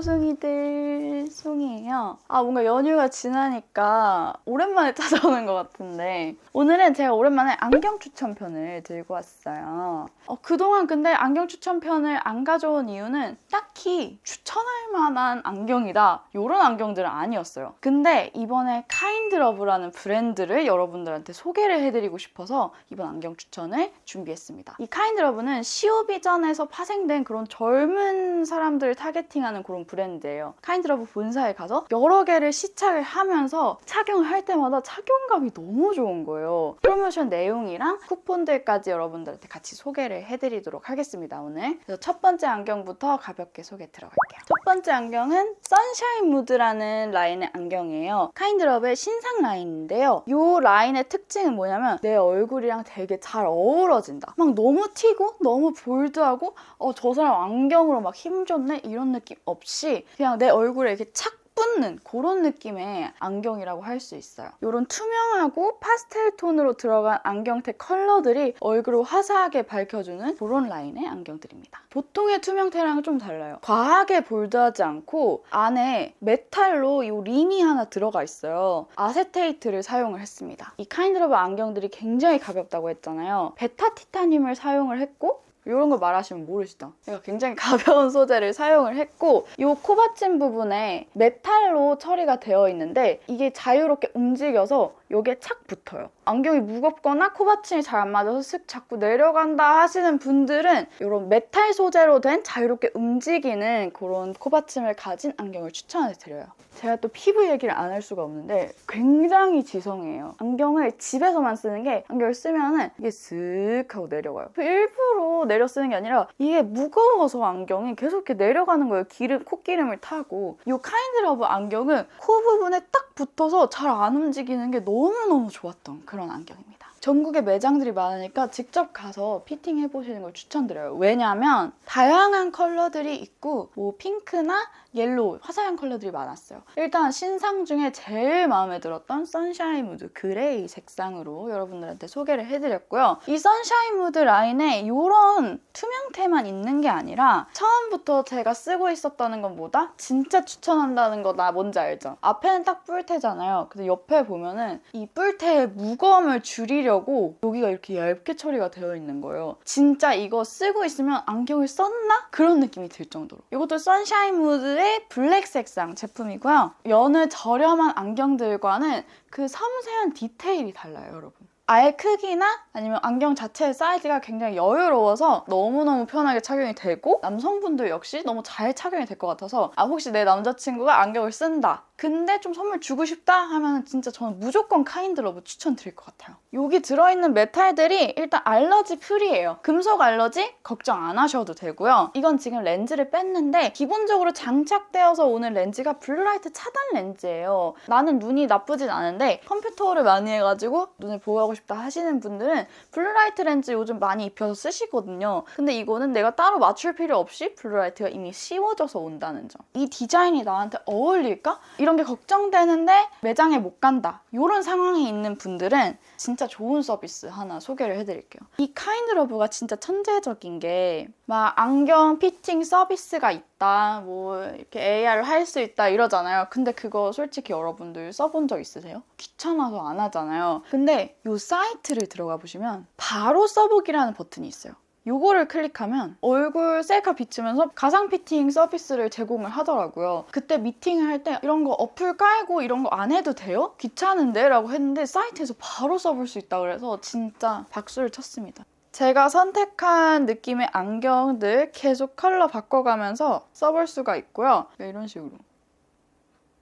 소승이들 송이에요. 아 뭔가 연휴가 지나니까 오랜만에 찾아오는 것 같은데 오늘은 제가 오랜만에 안경 추천편을 들고 왔어요. 어, 그동안 근데 안경 추천편을 안 가져온 이유는 딱히 추천할 만한 안경이다 이런 안경들은 아니었어요. 근데 이번에 카인드러브라는 브랜드를 여러분들한테 소개를 해드리고 싶어서 이번 안경 추천을 준비했습니다. 이 카인드러브는 시오비전에서 파생된 그런 젊은 사람들을 타겟팅하는 그런 브랜드예요. 카인드러브 본사에 가서 여러 개를 시착을 하면서 착용을 할 때마다 착용감이 너무 좋은 거예요. 프로모션 내용이랑 쿠폰들까지 여러분들한테 같이 소개를 해드리도록 하겠습니다, 오늘. 그래서 첫 번째 안경부터 가볍게 소개 들어갈게요. 첫 번째 안경은 선샤인 무드라는 라인의 안경이에요. 카인드럽의 신상 라인인데요. 이 라인의 특징은 뭐냐면 내 얼굴이랑 되게 잘 어우러진다. 막 너무 튀고 너무 볼드하고 어, 저 사람 안경으로 막 힘줬네 이런 느낌 없이 그냥 내 얼굴에 이렇게 착 붙는 그런 느낌의 안경이라고 할 수 있어요. 이런 투명하고 파스텔 톤으로 들어간 안경테 컬러들이 얼굴을 화사하게 밝혀주는 그런 라인의 안경들입니다. 보통의 투명테랑은 좀 달라요. 과하게 볼드하지 않고 안에 메탈로 이 림이 하나 들어가 있어요. 아세테이트를 사용을 했습니다. 이 카인드러브 안경들이 굉장히 가볍다고 했잖아요. 베타 티타늄을 사용을 했고 이런 걸 말하시면 모르시죠? 제가 굉장히 가벼운 소재를 사용을 했고 이 코받침 부분에 메탈로 처리가 되어 있는데 이게 자유롭게 움직여서 이게 착 붙어요. 안경이 무겁거나 코받침이 잘 안 맞아서 슥 자꾸 내려간다 하시는 분들은 이런 메탈 소재로 된 자유롭게 움직이는 그런 코받침을 가진 안경을 추천해 드려요. 제가 또 피부 얘기를 안 할 수가 없는데 굉장히 지성이에요. 안경을 집에서만 쓰는 게 안경을 쓰면은 이게 슥 하고 내려가요. 일부러 내려 쓰는 게 아니라 이게 무거워서 안경이 계속 이렇게 내려가는 거예요. 기름, 콧기름을 타고. 이 카인드 러브 안경은 코 부분에 딱 붙어서 잘 안 움직이는 게 너무너무 좋았던 그런 안경입니다. 전국에 매장들이 많으니까 직접 가서 피팅 해보시는 걸 추천드려요. 왜냐하면 다양한 컬러들이 있고 뭐 핑크나 옐로우, 화사한 컬러들이 많았어요. 일단 신상 중에 제일 마음에 들었던 선샤인 무드 그레이 색상으로 여러분들한테 소개를 해드렸고요. 이 선샤인 무드 라인에 이런 투명테만 있는 게 아니라 처음부터 제가 쓰고 있었다는 것보다 진짜 추천한다는 거 나 뭔지 알죠? 앞에는 딱 뿔테잖아요. 근데 옆에 보면은 이 뿔테의 무거움을 줄이려 고 여기가 이렇게 얇게 처리가 되어 있는 거예요. 진짜 이거 쓰고 있으면 안경을 썼나? 그런 느낌이 들 정도로. 이것도 선샤인 무드의 블랙 색상 제품이고요. 여느 저렴한 안경들과는 그 섬세한 디테일이 달라요, 여러분. 아예 크기나 아니면 안경 자체의 사이즈가 굉장히 여유로워서 너무너무 편하게 착용이 되고 남성분들 역시 너무 잘 착용이 될 것 같아서 아 혹시 내 남자친구가 안경을 쓴다 근데 좀 선물 주고 싶다 하면 진짜 저는 무조건 카인드 러브 추천드릴 것 같아요 여기 들어있는 메탈들이 일단 알러지 프리예요 금속 알러지 걱정 안 하셔도 되고요 이건 지금 렌즈를 뺐는데 기본적으로 장착되어서 오는 렌즈가 블루라이트 차단 렌즈예요 나는 눈이 나쁘진 않은데 컴퓨터를 많이 해가지고 눈을 보호하고 싶다 하시는 분들은 블루라이트 렌즈 요즘 많이 입혀서 쓰시거든요. 근데 이거는 내가 따로 맞출 필요 없이 블루라이트가 이미 씌워져서 온다는 점. 이 디자인이 나한테 어울릴까? 이런 게 걱정되는데 매장에 못 간다. 이런 상황에 있는 분들은 진짜 좋은 서비스 하나 소개를 해드릴게요. 이 카인드러브가 진짜 천재적인 게 막 안경 피팅 서비스가 있다. 뭐 이렇게 AR을 할 수 있다 이러잖아요. 근데 그거 솔직히 여러분들 써본 적 있으세요? 귀찮아서 안 하잖아요. 근데 이 사이트를 들어가 보시면 바로 써보기라는 버튼이 있어요. 요거를 클릭하면 얼굴 셀카 비추면서 가상 피팅 서비스를 제공을 하더라고요. 그때 미팅을 할 때 이런 거 어플 깔고 이런 거 안 해도 돼요? 귀찮은데? 라고 했는데 사이트에서 바로 써볼 수 있다 그래서 진짜 박수를 쳤습니다. 제가 선택한 느낌의 안경들 계속 컬러 바꿔가면서 써볼 수가 있고요. 이런 식으로.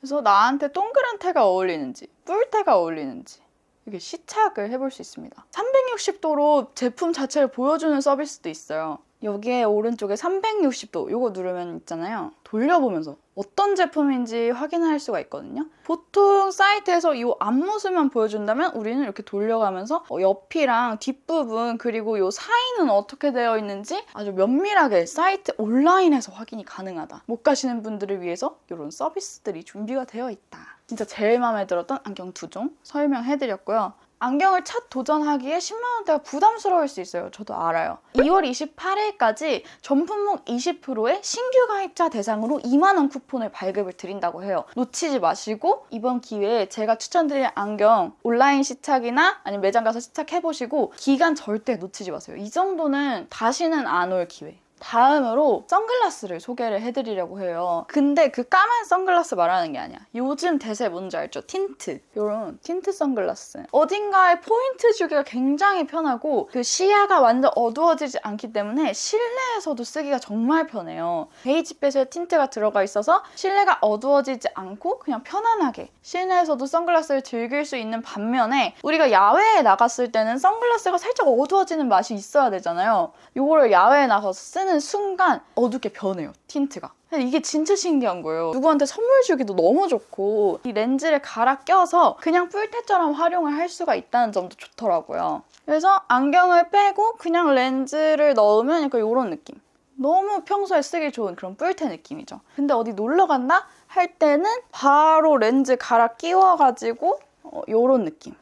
그래서 나한테 동그란 테가 어울리는지, 뿔 테가 어울리는지 이렇게 시착을 해볼 수 있습니다. 360도로 제품 자체를 보여주는 서비스도 있어요. 여기에 오른쪽에 360도 이거 누르면 있잖아요. 돌려보면서 어떤 제품인지 확인할 수가 있거든요. 보통 사이트에서 이 앞모습만 보여준다면 우리는 이렇게 돌려가면서 어, 옆이랑 뒷부분 그리고 이 사이는 어떻게 되어 있는지 아주 면밀하게 사이트 온라인에서 확인이 가능하다. 못 가시는 분들을 위해서 이런 서비스들이 준비가 되어 있다. 진짜 제일 마음에 들었던 안경 두 종 설명해드렸고요. 안경을 첫 도전하기에 10만 원대가 부담스러울 수 있어요. 저도 알아요. 2월 28일까지 전 품목 20%의 신규 가입자 대상으로 2만 원 쿠폰을 발급을 드린다고 해요. 놓치지 마시고 이번 기회에 제가 추천드릴 안경 온라인 시착이나 아니면 매장 가서 시착해 보시고 기간 절대 놓치지 마세요. 이 정도는 다시는 안 올 기회. 다음으로 선글라스를 소개를 해드리려고 해요. 근데 그 까만 선글라스 말하는 게 아니야. 요즘 대세 뭔지 알죠? 틴트. 요런 틴트 선글라스. 어딘가에 포인트 주기가 굉장히 편하고 그 시야가 완전 어두워지지 않기 때문에 실내에서도 쓰기가 정말 편해요. 베이지빛의 틴트가 들어가 있어서 실내가 어두워지지 않고 그냥 편안하게 실내에서도 선글라스를 즐길 수 있는 반면에 우리가 야외에 나갔을 때는 선글라스가 살짝 어두워지는 맛이 있어야 되잖아요. 요거를 야외에 나가서 쓰는 순간 어둡게 변해요, 틴트가. 이게 진짜 신기한 거예요. 누구한테 선물 주기도 너무 좋고 이 렌즈를 갈아 껴서 그냥 뿔테처럼 활용을 할 수가 있다는 점도 좋더라고요. 그래서 안경을 빼고 그냥 렌즈를 넣으면 약간 이런 느낌. 너무 평소에 쓰기 좋은 그런 뿔테 느낌이죠. 근데 어디 놀러 간다 할 때는 바로 렌즈 갈아 끼워가지고 어, 이런 느낌.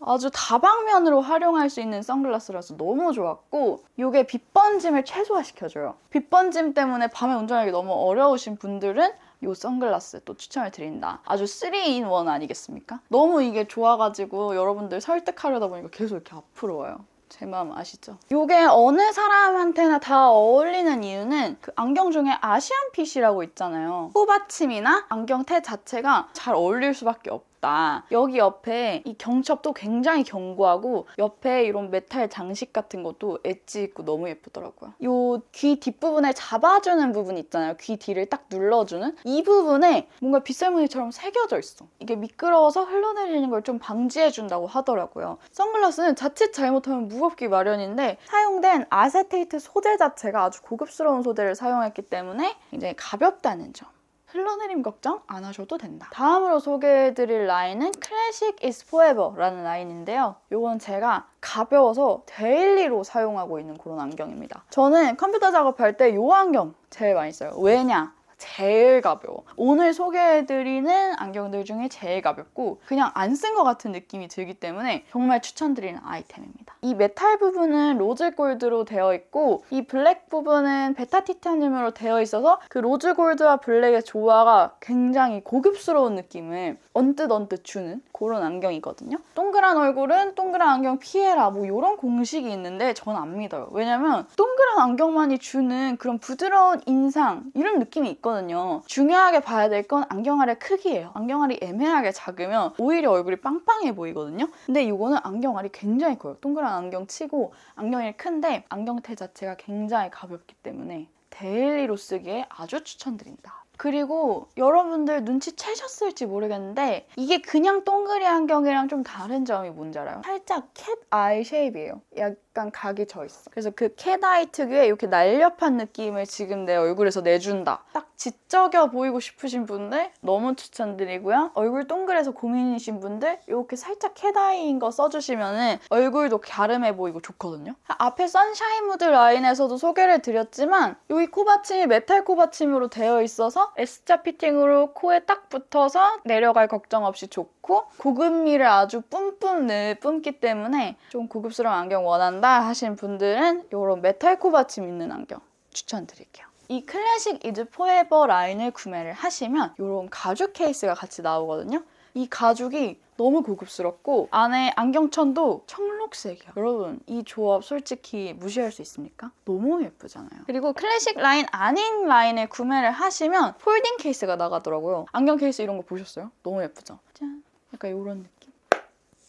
아주 다방면으로 활용할 수 있는 선글라스라서 너무 좋았고 이게 빛 번짐을 최소화시켜줘요. 빛 번짐 때문에 밤에 운전하기 너무 어려우신 분들은 이 선글라스 또 추천을 드린다. 아주 3in1 아니겠습니까? 너무 이게 좋아가지고 여러분들 설득하려다 보니까 계속 이렇게 앞으로 와요. 제 마음 아시죠? 이게 어느 사람한테나 다 어울리는 이유는 그 안경 중에 아시안핏이라고 있잖아요. 후받침이나 안경테 자체가 잘 어울릴 수밖에 없 다. 여기 옆에 이 경첩도 굉장히 견고하고 옆에 이런 메탈 장식 같은 것도 엣지 있고 너무 예쁘더라고요. 이귀 뒷부분에 잡아주는 부분 있잖아요. 귀 뒤를 딱 눌러주는 이 부분에 뭔가 빗살무늬처럼 새겨져 있어. 이게 미끄러워서 흘러내리는 걸 좀 방지해준다고 하더라고요. 선글라스는 자칫 잘못하면 무겁기 마련인데 사용된 아세테이트 소재 자체가 아주 고급스러운 소재를 사용했기 때문에 굉장히 가볍다는 점. 흘러내림 걱정 안 하셔도 된다. 다음으로 소개해드릴 라인은 클래식 is forever라는 라인인데요. 이건 제가 가벼워서 데일리로 사용하고 있는 그런 안경입니다. 저는 컴퓨터 작업할 때 이 안경 제일 많이 써요. 왜냐? 제일 가벼워. 오늘 소개해드리는 안경들 중에 제일 가볍고 그냥 안 쓴 것 같은 느낌이 들기 때문에 정말 추천드리는 아이템입니다. 이 메탈 부분은 로즈 골드로 되어 있고 이 블랙 부분은 베타 티타늄으로 되어 있어서 그 로즈 골드와 블랙의 조화가 굉장히 고급스러운 느낌을 언뜻 언뜻 주는 그런 안경이거든요. 동그란 얼굴은 동그란 안경 피해라 뭐 이런 공식이 있는데 전 안 믿어요. 왜냐면 동그란 안경만이 주는 그런 부드러운 인상 이런 느낌이 있거든요. 중요하게 봐야 될 건 안경 알의 크기예요. 안경 알이 애매하게 작으면 오히려 얼굴이 빵빵해 보이거든요. 근데 이거는 안경 알이 굉장히 커요. 동그란 안경 치고 안경이 큰데 안경테 자체가 굉장히 가볍기 때문에 데일리로 쓰기에 아주 추천드립니다. 그리고 여러분들 눈치채셨을지 모르겠는데 이게 그냥 동그리 안경이랑 좀 다른 점이 뭔지 알아요? 살짝 캣 아이 쉐입이에요. 약간 각이 져 있어. 그래서 그캣 아이 특유의 이렇게 날렵한 느낌을 지금 내 얼굴에서 내준다. 딱 지적여 보이고 싶으신 분들 너무 추천드리고요. 얼굴 동그래서 고민이신 분들 이렇게 살짝 캣 아이인 거 써주시면 얼굴도 갸름해 보이고 좋거든요. 앞에 선샤인 무드 라인에서도 소개를 드렸지만 여기 코받침이 메탈 코받침으로 되어 있어서 S자 피팅으로 코에 딱 붙어서 내려갈 걱정 없이 좋고 고급미를 아주 뿜뿜 늘 뿜기 때문에 좀 고급스러운 안경 원한다 하신 분들은 이런 메탈 코 받침 있는 안경 추천드릴게요. 이 클래식 이즈 포에버 라인을 구매를 하시면 이런 가죽 케이스가 같이 나오거든요. 이 가죽이 너무 고급스럽고 안에 안경천도 청록색이야. 여러분 이 조합 솔직히 무시할 수 있습니까? 너무 예쁘잖아요. 그리고 클래식 라인 아닌 라인을 구매를 하시면 폴딩 케이스가 나가더라고요. 안경 케이스 이런 거 보셨어요? 너무 예쁘죠? 짠! 약간 이런 느낌.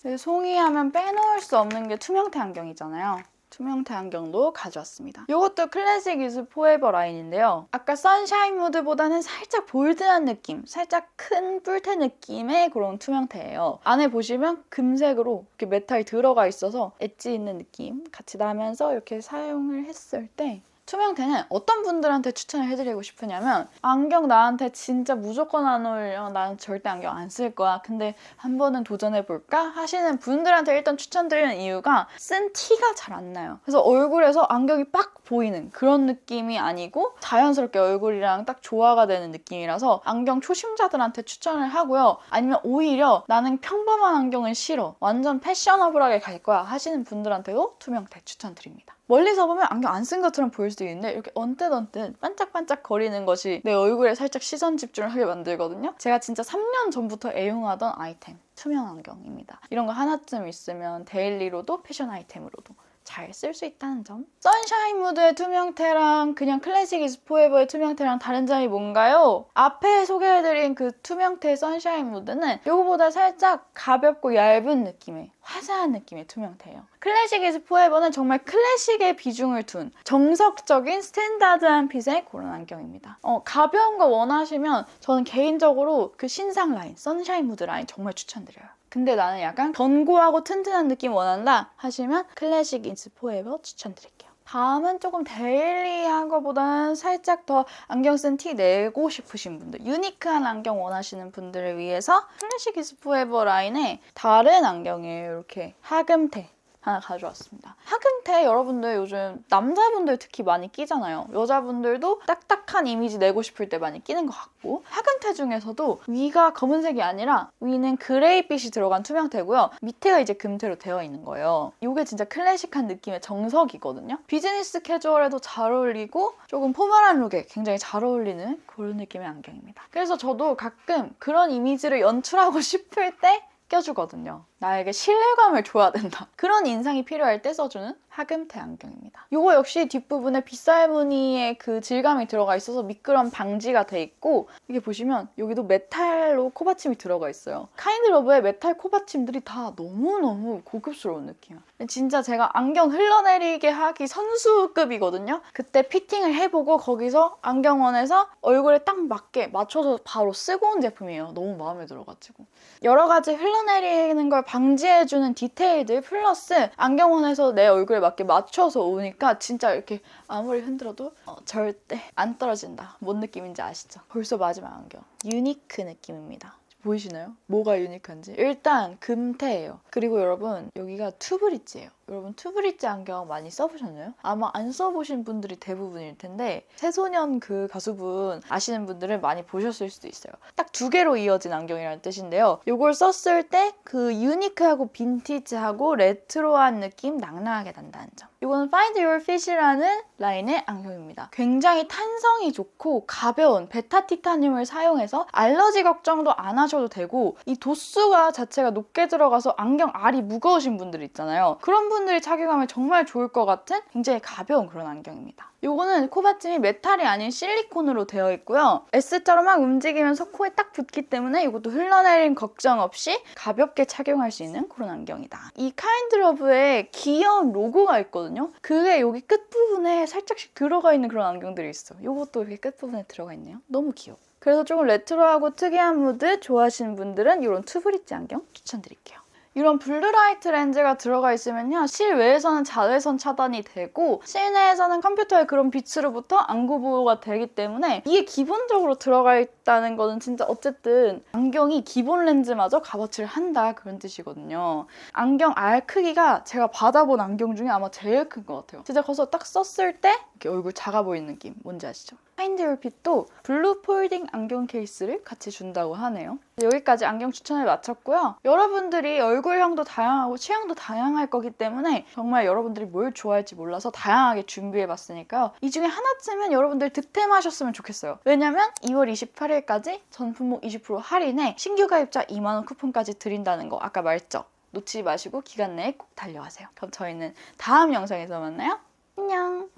그리고 송이 하면 빼놓을 수 없는 게 투명태 안경이잖아요. 투명태 안경도 가져왔습니다. 이것도 클래식 이즈 포에버 라인인데요. 아까 선샤인 무드보다는 살짝 볼드한 느낌, 살짝 큰 뿔테 느낌의 그런 투명태예요. 안에 보시면 금색으로 이렇게 메탈이 들어가 있어서 엣지 있는 느낌 같이 나면서 이렇게 사용을 했을 때 투명태는 어떤 분들한테 추천을 해드리고 싶으냐면 안경 나한테 진짜 무조건 안 어울려. 나는 절대 안경 안 쓸 거야. 근데 한 번은 도전해볼까? 하시는 분들한테 일단 추천드리는 이유가 쓴 티가 잘 안 나요. 그래서 얼굴에서 안경이 빡 보이는 그런 느낌이 아니고 자연스럽게 얼굴이랑 딱 조화가 되는 느낌이라서 안경 초심자들한테 추천을 하고요. 아니면 오히려 나는 평범한 안경은 싫어. 완전 패셔너블하게 갈 거야 하시는 분들한테도 투명태 추천드립니다. 멀리서 보면 안경 안 쓴 것처럼 보일 수도 있는데 이렇게 언뜻 언뜻 반짝반짝 거리는 것이 내 얼굴에 살짝 시선 집중을 하게 만들거든요. 제가 진짜 3년 전부터 애용하던 아이템 투명 안경입니다. 이런 거 하나쯤 있으면 데일리로도 패션 아이템으로도 잘 쓸 수 있다는 점. 선샤인 무드의 투명태랑 그냥 클래식 이즈 포에버의 투명태랑 다른 점이 뭔가요? 앞에 소개해드린 그 투명태 선샤인 무드는 이거보다 살짝 가볍고 얇은 느낌의 화사한 느낌의 투명태예요. 클래식 이즈 포에버는 정말 클래식의 비중을 둔 정석적인 스탠다드한 핏의 그런 안경입니다. 어, 가벼운 거 원하시면 저는 개인적으로 그 신상 라인, 선샤인 무드 라인 정말 추천드려요. 근데 나는 약간 견고하고 튼튼한 느낌 원한다 하시면 클래식 인스 포에버 추천드릴게요. 다음은 조금 데일리한 것보다는 살짝 더 안경 쓴 티 내고 싶으신 분들, 유니크한 안경 원하시는 분들을 위해서 클래식 인스 포에버 라인의 다른 안경이에요. 이렇게 하금테 하나 가져왔습니다. 하금테 여러분들 요즘 남자분들 특히 많이 끼잖아요. 여자분들도 딱딱한 이미지 내고 싶을 때 많이 끼는 것 같고 하금테 중에서도 위가 검은색이 아니라 위는 그레이빛이 들어간 투명태고요. 밑에가 이제 금태로 되어 있는 거예요. 이게 진짜 클래식한 느낌의 정석이거든요. 비즈니스 캐주얼에도 잘 어울리고 조금 포멀한 룩에 굉장히 잘 어울리는 그런 느낌의 안경입니다. 그래서 저도 가끔 그런 이미지를 연출하고 싶을 때 껴주거든요. 나에게 신뢰감을 줘야 된다. 그런 인상이 필요할 때 써주는 하금테 안경입니다. 이거 역시 뒷부분에 빗살 무늬의 그 질감이 들어가 있어서 미끄럼 방지가 돼 있고 이게 보시면 여기도 메탈로 코받침이 들어가 있어요. 카인드러브의 메탈 코받침들이 다 너무너무 고급스러운 느낌이야. 진짜 제가 안경 흘러내리게 하기 선수급이거든요. 그때 피팅을 해보고 거기서 안경원에서 얼굴에 딱 맞게 맞춰서 바로 쓰고 온 제품이에요. 너무 마음에 들어가지고. 여러 가지 흘러내리는 걸 방지해주는 디테일들 플러스 안경원에서 내 얼굴에 맞게 맞춰서 오니까 진짜 이렇게 아무리 흔들어도 어, 절대 안 떨어진다. 뭔 느낌인지 아시죠? 벌써 마지막 안경. 유니크 느낌입니다. 보이시나요? 뭐가 유니크한지? 일단 금태예요. 그리고 여러분 여기가 투브릿지예요. 여러분 투브릿지 안경 많이 써보셨나요? 아마 안 써보신 분들이 대부분일 텐데 새소년 그 가수분 아시는 분들은 많이 보셨을 수도 있어요. 딱 두 개로 이어진 안경이라는 뜻인데요. 이걸 썼을 때 그 유니크하고 빈티지하고 레트로한 느낌 낭낭하게 난다는 점. 이거는 Find Your Fit이라는 라인의 안경입니다. 굉장히 탄성이 좋고 가벼운 베타 티타늄을 사용해서 알러지 걱정도 안 하셔도 되고 이 도수가 자체가 높게 들어가서 안경 알이 무거우신 분들 있잖아요. 그런 분 들이 착용하면 정말 좋을 것 같은 굉장히 가벼운 그런 안경입니다. 이거는 코받침이 메탈이 아닌 실리콘으로 되어 있고요. S자로 막 움직이면서 코에 딱 붙기 때문에 이것도 흘러내림 걱정 없이 가볍게 착용할 수 있는 그런 안경이다. 이 카인드러브에 귀여운 로고가 있거든요. 그게 여기 끝부분에 살짝씩 들어가 있는 그런 안경들이 있어. 이것도 여기 끝부분에 들어가 있네요. 너무 귀여워. 그래서 조금 레트로하고 특이한 무드 좋아하시는 분들은 이런 투브릿지 안경 추천드릴게요. 이런 블루라이트 렌즈가 들어가 있으면요. 실외에서는 자외선 차단이 되고 실내에서는 컴퓨터의 그런 빛으로부터 안구 보호가 되기 때문에 이게 기본적으로 들어가 있 다는 거는 진짜 어쨌든 안경이 기본 렌즈마저 값어치를 한다 그런 뜻이거든요. 안경 알 크기가 제가 받아본 안경 중에 아마 제일 큰 것 같아요. 진짜 커서 딱 썼을 때 이렇게 얼굴 작아 보이는 느낌 뭔지 아시죠? 파인드올핏도 블루 폴딩 안경 케이스를 같이 준다고 하네요. 여기까지 안경 추천을 마쳤고요. 여러분들이 얼굴형도 다양하고 취향도 다양할 거기 때문에 정말 여러분들이 뭘 좋아할지 몰라서 다양하게 준비해봤으니까요. 이 중에 하나쯤은 여러분들 득템하셨으면 좋겠어요. 왜냐면 2월 28일 수요일까지 전 품목 20% 할인에 신규 가입자 2만원 쿠폰까지 드린다는 거 아까 말했죠? 놓치지 마시고 기간 내에 꼭 달려가세요. 그럼 저희는 다음 영상에서 만나요. 안녕!